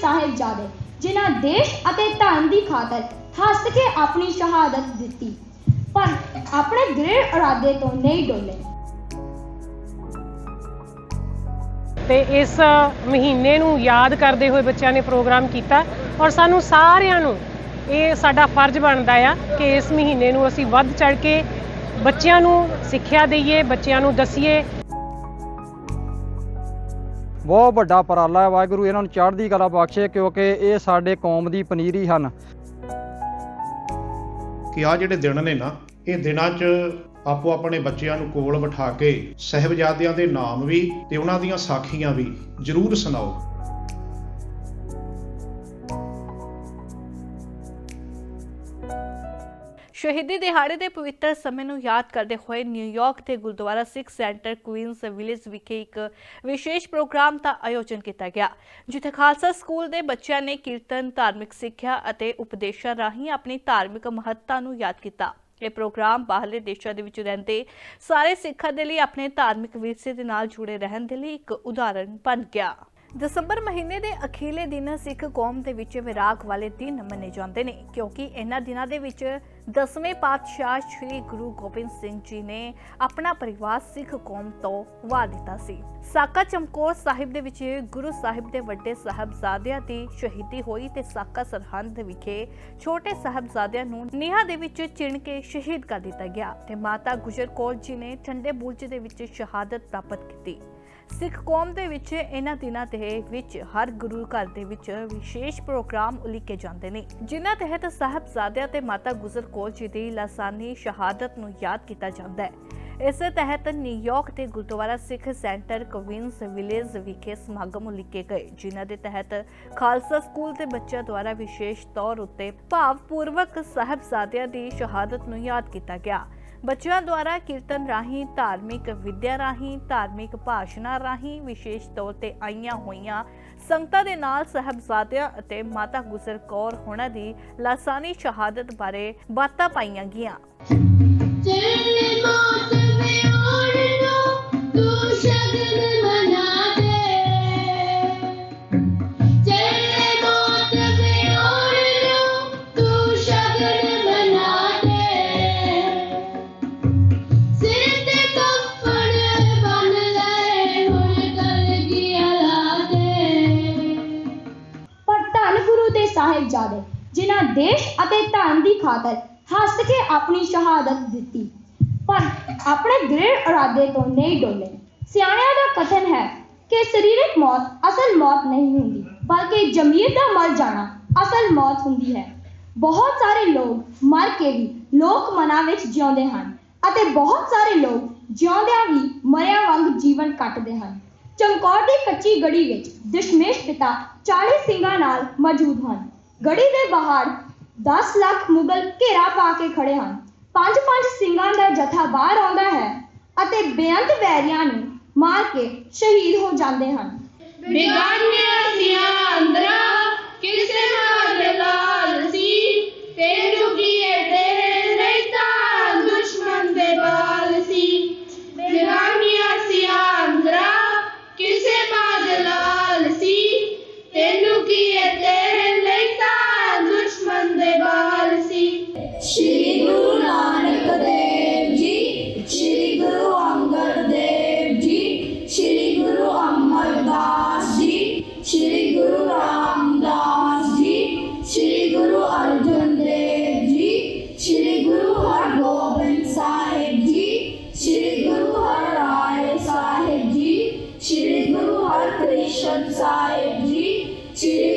ਸਾਹਿਬਜ਼ਾਦੇ ਜਿਨ੍ਹਾਂ ਦੇਸ਼ ਅਤੇ ਧਰਮ ਦੀ ਖਾਤਰ ਹੱਸ ਕੇ ਆਪਣੀ ਸ਼ਹਾਦਤ ਦਿੱਤੀ। ਪਰ ਆਪਣੇ ਦ੍ਰਿੜ ਇਰਾਦੇ ਤੋਂ ਨਹੀਂ ਡੋਲੇ। ਤੇ ਇਸ ਮਹੀਨੇ ਨੂੰ ਯਾਦ ਕਰਦੇ ਹੋਏ ਬੱਚਿਆਂ ਨੇ ਪ੍ਰੋਗਰਾਮ ਕੀਤਾ ਔਰ ਸਾਨੂੰ ਸਾਰਿਆਂ ਨੂੰ ਇਹ ਸਾਡਾ ਫਰਜ਼ ਬਣਦਾ ਆ ਕਿ ਇਸ ਮਹੀਨੇ ਨੂੰ ਅਸੀਂ ਵੱਧ ਚੜ ਕੇ ਬੱਚਿਆਂ ਨੂੰ ਸਿੱਖਿਆ ਦਈਏ, ਬੱਚਿਆਂ ਨੂੰ ਦਸੀਏ। ਬਹੁਤ ਵੱਡਾ ਉਪਰਾਲਾ ਹੈ। ਵਾਹਿਗੁਰੂ ਇਹਨਾਂ ਨੂੰ ਚੜ੍ਹਦੀ ਕਲਾ ਬਖਸ਼ੇ ਕਿਉਂਕਿ ਇਹ ਸਾਡੇ ਕੌਮ ਦੀ ਪਨੀਰੀ ਹਨ। ਕਿ ਆ ਜਿਹੜੇ ਦਿਨ ਨੇ ਨਾ, ਇਹ ਦਿਨਾਂ 'ਚ ਆਪੋ ਆਪਣੇ ਬੱਚਿਆਂ ਨੂੰ ਕੋਲ ਬਿਠਾ ਕੇ ਸਹਿਬਜ਼ਾਦਿਆਂ ਦੇ ਨਾਮ ਵੀ ਤੇ ਉਹਨਾਂ ਦੀਆਂ ਸਾਖੀਆਂ ਵੀ ਜ਼ਰੂਰ ਸੁਣਾਓ। ਸ਼ਹੀਦੀ ਦਿਹਾੜੇ ਦੇ ਪਵਿੱਤਰ ਸਮੇਂ ਨੂੰ ਯਾਦ ਕਰਦੇ ਹੋਏ ਨਿਊਯਾਰਕ ਦੇ gurdwara Sikh centre Queens village ਵਿਖੇ ਇੱਕ ਵਿਸ਼ੇਸ਼ ਪ੍ਰੋਗਰਾਮ ਦਾ ਆਯੋਜਨ ਕੀਤਾ ਗਿਆ, ਜਿੱਥੇ ਖਾਲਸਾ ਸਕੂਲ ਦੇ ਬੱਚਿਆਂ ਨੇ ਕੀਰਤਨ, ਧਾਰਮਿਕ ਸਿੱਖਿਆ ਅਤੇ ਉਪਦੇਸ਼ਾਂ ਰਾਹੀਂ ਆਪਣੀ ਧਾਰਮਿਕ ਮਹੱਤਤਾ ਨੂੰ ਯਾਦ ਕੀਤਾ। ਇਹ ਪ੍ਰੋਗਰਾਮ ਬਾਹਰਲੇ ਦੇਸ਼ਾਂ ਦੇ ਵਿੱਚ ਰਹਿੰਦੇ ਸਾਰੇ ਸਿੱਖਾਂ ਦੇ ਲਈ ਆਪਣੇ ਧਾਰਮਿਕ ਵਿਰਸੇ ਦੇ ਨਾਲ ਜੁੜੇ ਰਹਿਣ ਦੇ ਲਈ ਇੱਕ ਉਦਾਹਰਣ ਬਣ ਗਿਆ। ਦਸੰਬਰ ਮਹੀਨੇ ਦੇ ਅਖੀਲੇ ਦਿਨ ਸਿੱਖ ਕੌਮ ਦੇ ਵਿੱਚ ਵਿਰਾਗ ਵਾਲੇ ਦਿਨ ਮੰਨੇ ਜਾਂਦੇ ਨੇ, ਕਿਉਂਕਿ ਇਹਨਾਂ ਦਿਨਾਂ ਦੇ ਵਿੱਚ ਦਸਵੇਂ ਪਾਤਸ਼ਾਹ ਸ੍ਰੀ ਗੁਰੂ ਗੋਬਿੰਦ ਸਿੰਘ ਜੀ ਨੇ ਆਪਣਾ ਪਰਿਵਾਰ ਸਿੱਖ ਕੌਮ ਤੋਂ ਵਾਰ ਦਿੱਤਾ ਸੀ। ਸਾਕਾ ਚਮਕੌਰ ਸਾਹਿਬ ਦੇ ਵਿੱਚ ਗੁਰੂ ਸਾਹਿਬ ਦੇ ਵੱਡੇ ਸਾਹਿਬਜ਼ਾਦਿਆਂ ਦੀ ਸ਼ਹੀਦੀ ਹੋਈ ਤੇ ਸਾਕਾ ਸਰਹੰਦ ਵਿਖੇ ਛੋਟੇ ਸਾਹਿਬਜ਼ਾਦਿਆਂ ਨੂੰ ਨੀਹਾਂ ਦੇ ਵਿੱਚ ਚਿਣ ਕੇ ਸ਼ਹੀਦ ਕਰ ਦਿੱਤਾ ਗਿਆ ਤੇ ਮਾਤਾ ਗੁਜਰ ਕੌਰ ਜੀ ਨੇ ਠੰਡੇ ਬੁਰਜ ਦੇ ਵਿੱਚ ਸ਼ਹਾਦਤ ਪ੍ਰਾਪਤ ਕੀਤੀ। ਸਿੱਖ ਕੌਮ ਦੇ ਵਿੱਚ ਇਹਨਾਂ ਦਿਨਾਂ ਦੇ ਵਿੱਚ ਹਰ ਗੁਰੂ ਘਰ ਦੇ ਵਿੱਚ ਵਿਸ਼ੇਸ਼ ਪ੍ਰੋਗਰਾਮ ਉਲੀਕੇ ਜਾਂਦੇ ਨੇ। ਜਿਨ੍ਹਾਂ ਤਹਿਤ ਸਾਹਿਬਜ਼ਾਦਿਆਂ ਤੇ ਮਾਤਾ ਗੁਜਰ ਕੌਰ ਜੀ ਦੀ ਲਾਸਾਨੀ ਸ਼ਹਾਦਤ ਨੂੰ ਯਾਦ ਕੀਤਾ ਜਾਂਦਾ ਹੈ। ਇਸੇ ਤਹਿਤ ਨਿਊਯਾਰਕ ਦੇ gurdwara Sikh centre Queens village ਵਿਖੇ ਸਮਾਗਮ ਉਲੀਕੇ ਗਏ, ਜਿਨ੍ਹਾਂ ਦੇ ਤਹਿਤ ਖਾਲਸਾ ਸਕੂਲ ਦੇ ਬੱਚਿਆਂ ਦੁਆਰਾ ਵਿਸ਼ੇਸ਼ ਤੌਰ ਉੱਤੇ ਭਾਵਪੂਰਵਕ ਸਾਹਿਬਜ਼ਾਦਿਆਂ ਦੀ ਸ਼ਹਾਦਤ ਨੂੰ ਯਾਦ ਕੀਤਾ ਗਿਆ। ਬੱਚਿਆਂ ਦੁਆਰਾ ਕੀਰਤਨ ਰਾਹੀਂ, ਧਾਰਮਿਕ ਵਿਦਿਆ ਰਾਹੀਂ, ਧਾਰਮਿਕ ਭਾਸ਼ਣਾਂ ਰਾਹੀਂ ਵਿਸ਼ੇਸ਼ ਤੌਰ ਤੇ ਆਈਆਂ ਹੋਈਆਂ ਸੰਗਤਾਂ ਦੇ ਨਾਲ ਸਾਹਿਬਜ਼ਾਦਿਆਂ ਅਤੇ ਮਾਤਾ ਗੁਜਰ ਕੌਰ ਹੋਣਾ ਦੀ ਲਾਸਾਨੀ ਸ਼ਹਾਦਤ ਬਾਰੇ ਬਾਤਾਂ ਪਾਈਆਂ ਗਈਆਂ। ਖਾਤਰ ਹੱਸ ਕੇ ਆਪਣੀ ਸ਼ਹਾਦਤ ਦਿੱਤੀ। ਪਰ ਆਪਣੇ ਦ੍ਰਿੜ ਇਰਾਦੇ ਤੋਂ ਨਹੀਂ ਡੋਲੇ। ਸਿਆਣਿਆਂ ਦਾ ਕਥਨ ਹੈ ਕਿ ਸਰੀਰਕ ਮੌਤ ਅਸਲ ਮੌਤ ਨਹੀਂ ਹੁੰਦੀ, ਬਲਕਿ ਜ਼ਮੀਰ ਦਾ ਮਰ ਜਾਣਾ ਅਸਲ ਮੌਤ ਹੁੰਦੀ ਹੈ। ਬਹੁਤ ਸਾਰੇ ਲੋਕ ਮਰ ਕੇ ਵੀ ਲੋਕ ਮਨਾਂ ਵਿੱਚ ਜਿਉਂਦੇ ਹਨ ਅਤੇ ਬਹੁਤ ਸਾਰੇ ਲੋਕ ਜਿਉਂਦਿਆਂ ਵੀ ਮਰਿਆ ਵਾਂਗ ਜੀਵਨ ਕੱਟਦੇ ਹਨ। ਚਮਕੌਰ ਦੀ ਕੱਚੀ ਗੜੀ ਵਿੱਚ ਦਸ਼ਮੇਸ਼ ਪਿਤਾ 40 ਸਿੰਘਾਂ ਨਾਲ ਮੌਜੂਦ ਹਨ। ਗੜੀ ਦੇ ਬਾਹਰ 10 ਲੱਖ ਮੁਗਲ ਘੇਰਾ ਪਾ ਕੇ ਖੜੇ ਹਨ। ਪੰਜ ਪੰਜ ਸਿੰਘਾਂ ਦਾ ਜਥਾ ਬਾਹਰ ਆਉਂਦਾ ਹੈ ਅਤੇ ਬੇਅੰਤ ਵੈਰੀਆਂ ਨੂੰ ਮਾਰ ਕੇ ਸ਼ਹੀਦ ਹੋ ਜਾਂਦੇ ਹਨ। ਬਿਗਾਨਿਆ ਸਿਆ ਅੰਦਰਾ ਸ਼੍ਰੀ ਗੁਰੂ ਨਾਨਕ ਦੇਵ ਜੀ, ਸ਼੍ਰੀ ਗੁਰੂ ਅੰਗਦ ਦੇਵ ਜੀ, ਸ਼੍ਰੀ ਗੁਰੂ ਅਮਰਦਾਸ ਜੀ, ਸ਼੍ਰੀ ਗੁਰੂ ਰਾਮਦਾਸ ਜੀ, ਸ਼੍ਰੀ ਗੁਰੂ ਅਰਜਨ ਦੇਵ ਜੀ, ਸ਼੍ਰੀ ਗੁਰੂ ਹਰਗੋਬਿੰਦ ਸਾਹਿਬ ਜੀ, ਸ਼੍ਰੀ ਗੁਰੂ ਹਰ ਰਾਏ ਸਾਹਿਬ ਜੀ, ਸ਼੍ਰੀ ਗੁਰੂ ਹਰਕ੍ਰਿਸ਼ਨ ਸਾਹਿਬ ਜੀ, ਸ਼੍ਰੀ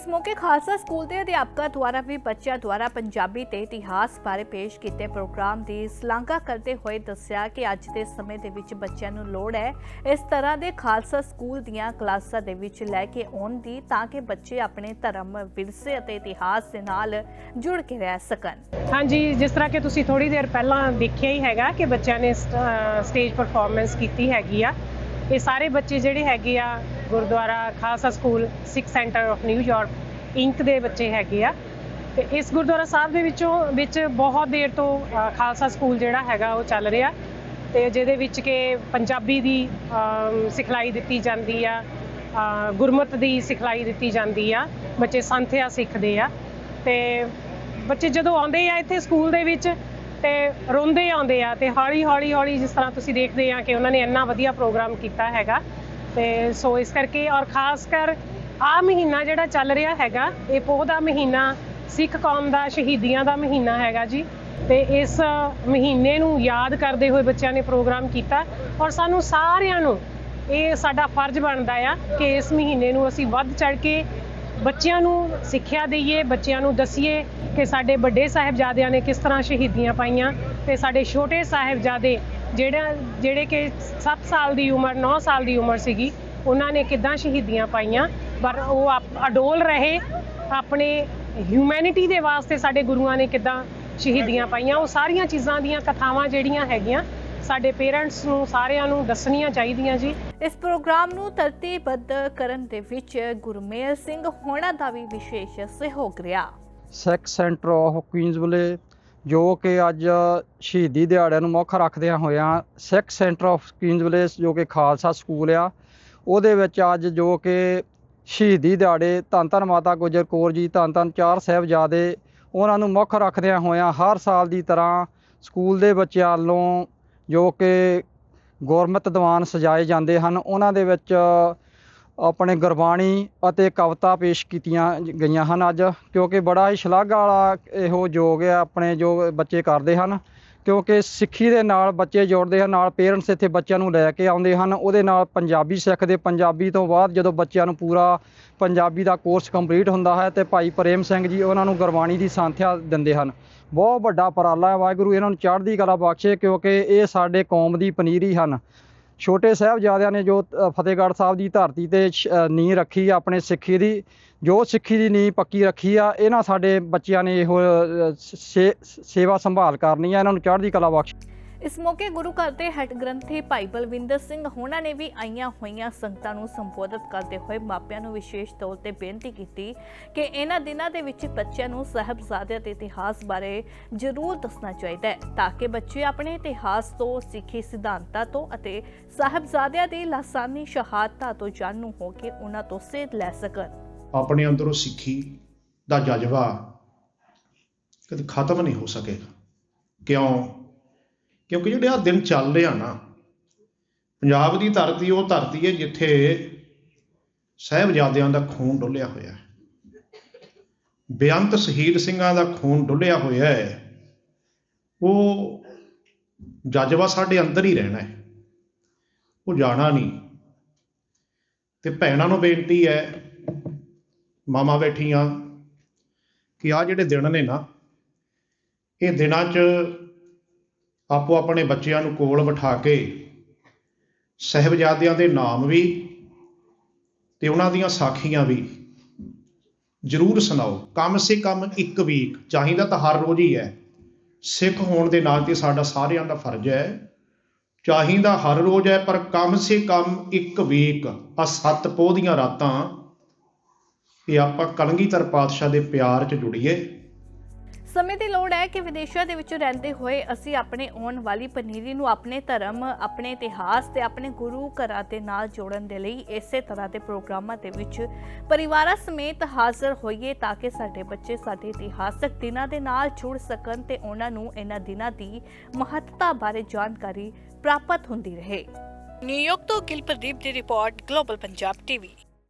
ਇਸ ਮੌਕੇ ਖਾਲਸਾ ਸਕੂਲ ਦੇ ਅਧਿਆਪਕਾਂ ਦੁਆਰਾ ਵੀ ਬੱਚਿਆਂ ਦੁਆਰਾ ਪੰਜਾਬੀ ਤੇ ਇਤਿਹਾਸ ਬਾਰੇ ਪੇਸ਼ ਕੀਤੇ ਪ੍ਰੋਗਰਾਮ ਦੀ ਸ਼ਲਾਘਾ ਕਰਦੇ ਹੋਏ ਦੱਸਿਆ ਕਿ ਅੱਜ ਦੇ ਸਮੇਂ ਦੇ ਵਿੱਚ ਬੱਚਿਆਂ ਨੂੰ ਲੋੜ ਹੈ ਇਸ ਤਰ੍ਹਾਂ ਦੇ ਖਾਲਸਾ ਸਕੂਲ ਦੀਆਂ ਕਲਾਸਾਂ ਦੇ ਵਿੱਚ ਲੈ ਕੇ ਆਉਣ ਦੀ ਤਾਂ ਕਿ ਬੱਚੇ ਆਪਣੇ ਧਰਮ, ਵਿਰਸੇ ਅਤੇ ਇਤਿਹਾਸ ਦੇ ਨਾਲ ਜੁੜ ਕੇ ਰਹਿ ਸਕਣ। ਹਾਂਜੀ, ਜਿਸ ਤਰ੍ਹਾਂ ਕਿ ਤੁਸੀਂ ਥੋੜੀ ਦੇਰ ਪਹਿਲਾਂ ਦੇਖਿਆ ਹੀ ਹੈਗਾ ਕਿ ਬੱਚਿਆਂ ਨੇ ਸਟੇਜ ਪਰਫਾਰਮੈਂਸ ਕੀਤੀ ਹੈਗੀ ਆ। ਇਹ ਸਾਰੇ ਬੱਚੇ ਜਿਹੜੇ ਹੈਗੇ ਆ gurdwara Khalsa school, Sikh centre of New York Inc ਦੇ ਬੱਚੇ ਹੈਗੇ ਆ। ਤੇ ਇਸ ਗੁਰਦੁਆਰਾ ਸਾਹਿਬ ਦੇ ਵਿੱਚੋਂ, ਵਿੱਚ ਬਹੁਤ ਦੇਰ ਤੋਂ ਖਾਲਸਾ ਸਕੂਲ ਜਿਹੜਾ ਹੈਗਾ, ਉਹ ਚੱਲ ਰਿਹਾ। ਤੇ ਜਿਹਦੇ ਵਿੱਚ ਕਿ ਪੰਜਾਬੀ ਦੀ ਸਿਖਲਾਈ ਦਿੱਤੀ ਜਾਂਦੀ ਆ ਗੁਰਮਤ ਦੀ ਸਿਖਲਾਈ ਦਿੱਤੀ ਜਾਂਦੀ ਆ। ਬੱਚੇ ਸੰਥਿਆ ਸਿੱਖਦੇ ਆ। ਤੇ ਬੱਚੇ ਜਦੋਂ ਆਉਂਦੇ ਆ ਇੱਥੇ ਸਕੂਲ ਦੇ ਵਿੱਚ, ਤੇ ਰੋਂਦੇ ਆਉਂਦੇ ਆ, ਤੇ ਹੌਲੀ ਹੌਲੀ ਹੌਲੀ ਜਿਸ ਤਰ੍ਹਾਂ ਤੁਸੀਂ ਦੇਖਦੇ ਆ ਕਿ ਉਹਨਾਂ ਨੇ ਇੰਨਾ ਵਧੀਆ ਪ੍ਰੋਗਰਾਮ ਕੀਤਾ ਹੈਗਾ ਤੇ ਸੋ ਇਸ ਕਰਕੇ ਔਰ ਖਾਸ ਕਰ ਆ ਮਹੀਨਾ ਜਿਹੜਾ ਚੱਲ ਰਿਹਾ ਹੈਗਾ, ਇਹ ਪੋਹ ਦਾ ਮਹੀਨਾ, ਸਿੱਖ ਕੌਮ ਦਾ, ਸ਼ਹੀਦੀਆਂ ਦਾ ਮਹੀਨਾ ਹੈਗਾ ਜੀ। ਤੇ ਇਸ ਮਹੀਨੇ ਨੂੰ ਯਾਦ ਕਰਦੇ ਹੋਏ ਬੱਚਿਆਂ ਨੇ ਪ੍ਰੋਗਰਾਮ ਕੀਤਾ ਔਰ ਸਾਨੂੰ ਸਾਰਿਆਂ ਨੂੰ ਇਹ ਸਾਡਾ ਫਰਜ਼ ਬਣਦਾ ਆ ਕਿ ਇਸ ਮਹੀਨੇ ਨੂੰ ਅਸੀਂ ਵੱਧ ਚੜ ਕੇ ਬੱਚਿਆਂ ਨੂੰ ਸਿੱਖਿਆ ਦਈਏ, ਬੱਚਿਆਂ ਨੂੰ ਦਸੀਏ ਕਿ ਸਾਡੇ ਵੱਡੇ ਸਾਹਿਬਜ਼ਾਦਿਆਂ ਨੇ ਕਿਸ ਤਰ੍ਹਾਂ ਸ਼ਹੀਦੀਆਂ ਪਾਈਆਂ ਤੇ ਸਾਡੇ ਛੋਟੇ ਸਾਹਿਬਜ਼ਾਦੇ ਜਿਹੜਾ ਜਿਹੜੇ ਕਿ 7 ਸਾਲ ਦੀ ਉਮਰ 9 ਸਾਲ ਦੀ ਉਮਰ ਸੀਗੀ ਉਹਨਾਂ ਨੇ ਕਿੱਦਾਂ ਸ਼ਹੀਦੀਆਂ ਪਾਈਆਂ? ਪਰ ਉਹ ਅਡੋਲ ਰਹੇ ਆਪਣੇ ਹਿਊਮੈਨਿਟੀ ਦੇ ਵਾਸਤੇ ਸਾਡੇ ਗੁਰੂਆਂ ਨੇ ਕਿੱਦਾਂ ਸ਼ਹੀਦੀਆਂ ਪਾਈਆਂ? ਉਹ ਸਾਰੀਆਂ ਚੀਜ਼ਾਂ ਦੀਆਂ ਕਥਾਵਾਂ ਜਿਹੜੀਆਂ ਹੈਗੀਆਂ ਸਾਡੇ ਪੇਰੈਂਟਸ ਨੂੰ ਸਾਰਿਆਂ ਨੂੰ ਦੱਸਣੀਆਂ ਚਾਹੀਦੀਆਂ ਜੀ। ਇਸ ਪ੍ਰੋਗਰਾਮ ਨੂੰ ਤਰਤੀਬਬੱਧ ਕਰਨ ਦੇ ਵਿੱਚ ਗੁਰਮੇਲ ਸਿੰਘ ਹੋਣਾ ਦਾ ਵੀ ਵਿਸ਼ੇਸ਼ ਸਹਿਯੋਗ ਰਿਹਾ। ਸਿੱਖ ਸੈਂਟਰ ਆਫ ਕੁਈਨਜ਼ਵਿਲੇ ਜੋ ਕਿ ਅੱਜ ਸ਼ਹੀਦੀ ਦਿਹਾੜਿਆਂ ਨੂੰ ਮੁੱਖ ਰੱਖਦਿਆਂ ਹੋਇਆਂ ਸਿੱਖ ਸੈਂਟਰ ਆਫ ਕੁਈਨਜ਼ਵਿਲੇ ਜੋ ਕਿ ਖਾਲਸਾ ਸਕੂਲ ਆ, ਉਹਦੇ ਵਿੱਚ ਅੱਜ ਜੋ ਕਿ ਸ਼ਹੀਦੀ ਦਿਹਾੜੇ ਧੰਨ ਧੰਨ ਮਾਤਾ ਗੁਜਰ ਕੌਰ ਜੀ, ਧੰਨ ਧੰਨ ਚਾਰ ਸਾਹਿਬਜ਼ਾਦੇ ਉਹਨਾਂ ਨੂੰ ਮੁੱਖ ਰੱਖਦਿਆਂ ਹੋਇਆਂ ਹਰ ਸਾਲ ਦੀ ਤਰ੍ਹਾਂ ਸਕੂਲ ਦੇ ਬੱਚਿਆਂ ਵੱਲੋਂ ਜੋ ਕਿ ਗੁਰਮਤਿ ਦੀਵਾਨ ਸਜਾਏ ਜਾਂਦੇ ਹਨ। ਉਹਨਾਂ ਦੇ ਵਿੱਚ ਆਪਣੇ ਗੁਰਬਾਣੀ ਅਤੇ ਕਵਿਤਾ ਪੇਸ਼ ਕੀਤੀਆਂ ਗਈਆਂ ਹਨ ਅੱਜ, ਕਿਉਂਕਿ ਬੜਾ ਹੀ ਸ਼ਲਾਘਾ ਵਾਲਾ ਇਹੋ ਯੋਗ ਹੈ, ਆਪਣੇ ਜੋ ਬੱਚੇ ਕਰਦੇ ਹਨ। ਕਿਉਂਕਿ ਸਿੱਖੀ ਦੇ ਨਾਲ ਬੱਚੇ ਜੋੜਦੇ ਹਨ, ਨਾਲ ਪੇਰੈਂਟਸ ਇੱਥੇ ਬੱਚਿਆਂ ਨੂੰ ਲੈ ਕੇ ਆਉਂਦੇ ਹਨ। ਉਹਦੇ ਨਾਲ ਪੰਜਾਬੀ ਸਿੱਖਦੇ ਪੰਜਾਬੀ ਤੋਂ ਬਾਅਦ ਜਦੋਂ ਬੱਚਿਆਂ ਨੂੰ ਪੂਰਾ ਪੰਜਾਬੀ ਦਾ ਕੋਰਸ ਕੰਪਲੀਟ ਹੁੰਦਾ ਹੈ ਤੇ ਭਾਈ ਪ੍ਰੇਮ ਸਿੰਘ ਜੀ ਉਹਨਾਂ ਨੂੰ ਗੁਰਬਾਣੀ ਦੀ ਸੰਥਿਆ ਦਿੰਦੇ ਹਨ। ਬਹੁਤ ਵੱਡਾ ਉਪਰਾਲਾ ਹੈ, ਵਾਹਿਗੁਰੂ ਇਹਨਾਂ ਨੂੰ ਚੜ੍ਹਦੀ ਕਲਾ ਬਖਸ਼ੇ, ਕਿਉਂਕਿ ਇਹ ਸਾਡੇ ਕੌਮ ਦੀ ਪਨੀਰੀ ਹਨ। ਛੋਟੇ ਸਾਹਿਬਜ਼ਾਦਿਆਂ ਨੇ ਜੋ ਫਤਿਹਗੜ੍ਹ ਸਾਹਿਬ ਦੀ ਧਰਤੀ ਤੇ ਸ਼- ਨੀਂਹ ਰੱਖੀ ਆ, ਆਪਣੇ ਸਿੱਖੀ ਦੀ, ਜੋ ਸਿੱਖੀ ਦੀ ਨੀਂਹ ਪੱਕੀ ਰੱਖੀ ਆ, ਇਹਨਾਂ ਸਾਡੇ ਬੱਚਿਆਂ ਨੇ ਇਹੋ ਸੇ- ਸੇਵਾ ਸੰਭਾਲ ਕਰਨੀ ਆ, ਇਹਨਾਂ ਨੂੰ ਚੜ੍ਹਦੀ ਕਲਾ ਬਖਸ਼ ਇਸ ਮੌਕੇ ਗੁਰੂ ਘਰ ਦੇ ਹੈੱਡ ਗ੍ਰੰਥੀ ਭਾਈ ਬਲਵਿੰਦਰ ਸਿੰਘ ਹੋਣਾ ਨੇ ਵੀ ਆਈਆਂ ਹੋਈਆਂ ਸੰਗਤਾਂ ਨੂੰ ਸੰਬੋਧਿਤ ਕਰਦੇ ਹੋਏ ਮਾਪਿਆਂ ਨੂੰ ਵਿਸ਼ੇਸ਼ ਤੌਰ ਤੇ ਬੇਨਤੀ ਕੀਤੀ ਕਿ ਇਹਨਾਂ ਦਿਨਾਂ ਦੇ ਵਿੱਚ ਬੱਚਿਆਂ ਨੂੰ ਸਾਹਿਬਜ਼ਾਦਿਆਂ ਦੇ ਇਤਿਹਾਸ ਬਾਰੇ ਜ਼ਰੂਰ ਦੱਸਣਾ ਚਾਹੀਦਾ ਹੈ, ਤਾਂ ਕਿ ਬੱਚੇ ਆਪਣੇ ਇਤਿਹਾਸ ਤੋਂ, ਸਿੱਖੀ ਸਿਧਾਂਤਾਂ ਤੋਂ ਅਤੇ ਸਾਹਿਬਜ਼ਾਦਿਆਂ ਦੀ ਲਾਸਾਨੀ ਸ਼ਹਾਦਤਾਂ ਤੋਂ ਜਾਣੂ ਹੋ ਕੇ ਉਹਨਾਂ ਤੋਂ ਸੇਧ ਲੈ ਸਕਣ। ਆਪਣੇ ਅੰਦਰੋਂ ਸਿੱਖੀ ਦਾ ਜਜ਼ਬਾ ਕਦੇ ਖਤਮ ਨਹੀਂ ਹੋ ਸਕੇਗਾ। ਕਿਉਂ? ਕਿਉਂਕਿ ਜਿਹੜੇ ਆ ਦਿਨ ਚੱਲ ਰਿਹਾ ਨਾ, ਪੰਜਾਬ ਦੀ ਧਰਤੀ ਉਹ ਧਰਤੀ ਹੈ ਜਿੱਥੇ ਸਾਹਿਬਜ਼ਾਦਿਆਂ ਦਾ ਖੂਨ ਡੁੱਲਿਆ ਹੋਇਆ ਹੈ। ਬੇਅੰਤ ਸ਼ਹੀਦ ਸਿੰਘਾਂ ਦਾ ਖੂਨ ਡੁੱਲਿਆ ਹੋਇਆ ਹੈ। ਉਹ ਜਜ਼ਬਾ ਸਾਡੇ ਅੰਦਰ ਹੀ ਰਹਿਣਾ ਹੈ। ਉਹ ਜਾਣਾ ਨਹੀਂ। ਤੇ ਭੈਣਾਂ ਨੂੰ ਬੇਨਤੀ ਹੈ ਮਾਮਾ ਬੈਠੀਆਂ, ਕਿ ਆ ਜਿਹੜੇ ਦਿਨ ਨੇ ਨਾ, ਇਹ ਦਿਨਾਂ 'ਚ ਆਪੋ ਆਪਣੇ ਬੱਚਿਆਂ ਨੂੰ ਕੋਲ ਬਿਠਾ ਕੇ ਸਹਿਬਜ਼ਾਦਿਆਂ ਦੇ ਨਾਮ ਵੀ ਤੇ ਉਹਨਾਂ ਦੀਆਂ ਸਾਖੀਆਂ ਵੀ ਜ਼ਰੂਰ ਸੁਣਾਓ। ਕਮ ਸੇ ਕਮ ਇੱਕ ਵੀਕ, ਚਾਹੀਦਾ ਤਾਂ ਹਰ ਰੋਜ਼ ਹੀ ਹੈ। ਸਿੱਖ ਹੋਣ ਦੇ ਨਾਲ ਤੇ ਸਾਡਾ ਸਾਰਿਆਂ ਦਾ ਫਰਜ਼ ਹੈ। ਚਾਹੀਦਾ ਹਰ ਰੋਜ਼ ਹੈ, ਪਰ ਕਮ ਸੇ ਕਮ ਇੱਕ ਵੀਕ ਆ ਸੱਤ ਪੋਹ ਦੀਆਂ ਰਾਤਾਂ, ਇਹ ਆਪਾਂ ਕਲਗੀਧਰ ਪਾਤਸ਼ਾਹ ਦੇ ਪਿਆਰ 'ਚ ਜੁੜੀਏ। ਸਮੇਂ ਦੀ ਲੋੜ ਹੈ ਕਿ ਵਿਦੇਸ਼ਾਂ ਦੇ ਵਿੱਚ ਰਹਿੰਦੇ ਹੋਏ ਅਸੀਂ ਆਪਣੇ ਆਉਣ ਵਾਲੀ ਪਨੀਰੀ ਨੂੰ ਆਪਣੇ ਧਰਮ, ਆਪਣੇ ਇਤਿਹਾਸ ਤੇ ਆਪਣੇ ਗੁਰੂ ਘਰਾਂ ਦੇ ਨਾਲ ਜੋੜਨ ਦੇ ਲਈ ਇਸੇ ਤਰ੍ਹਾਂ ਦੇ ਪ੍ਰੋਗਰਾਮਾਂ ਦੇ ਵਿੱਚ ਪਰਿਵਾਰਾਂ ਸਮੇਤ ਹਾਜ਼ਰ ਹੋਈਏ ਤਾਂ ਕਿ ਸਾਡੇ ਬੱਚੇ ਸਾਡੇ ਇਤਿਹਾਸਕ ਦਿਨਾਂ ਦੇ ਨਾਲ ਜੁੜ ਸਕਣ ਤੇ ਉਹਨਾਂ ਨੂੰ ਇਹਨਾਂ ਦਿਨਾਂ ਦੀ ਮਹੱਤਤਾ ਬਾਰੇ ਜਾਣਕਾਰੀ ਪ੍ਰਾਪਤ ਹੁੰਦੀ ਰਹੇ। ਨਿਊਯਾਰਕ ਤੋਂ ਗਿਲ ਦੀ ਰਿਪੋਰਟ, ਗਲੋਬਲ ਪੰਜਾਬ ਟੀਵੀ।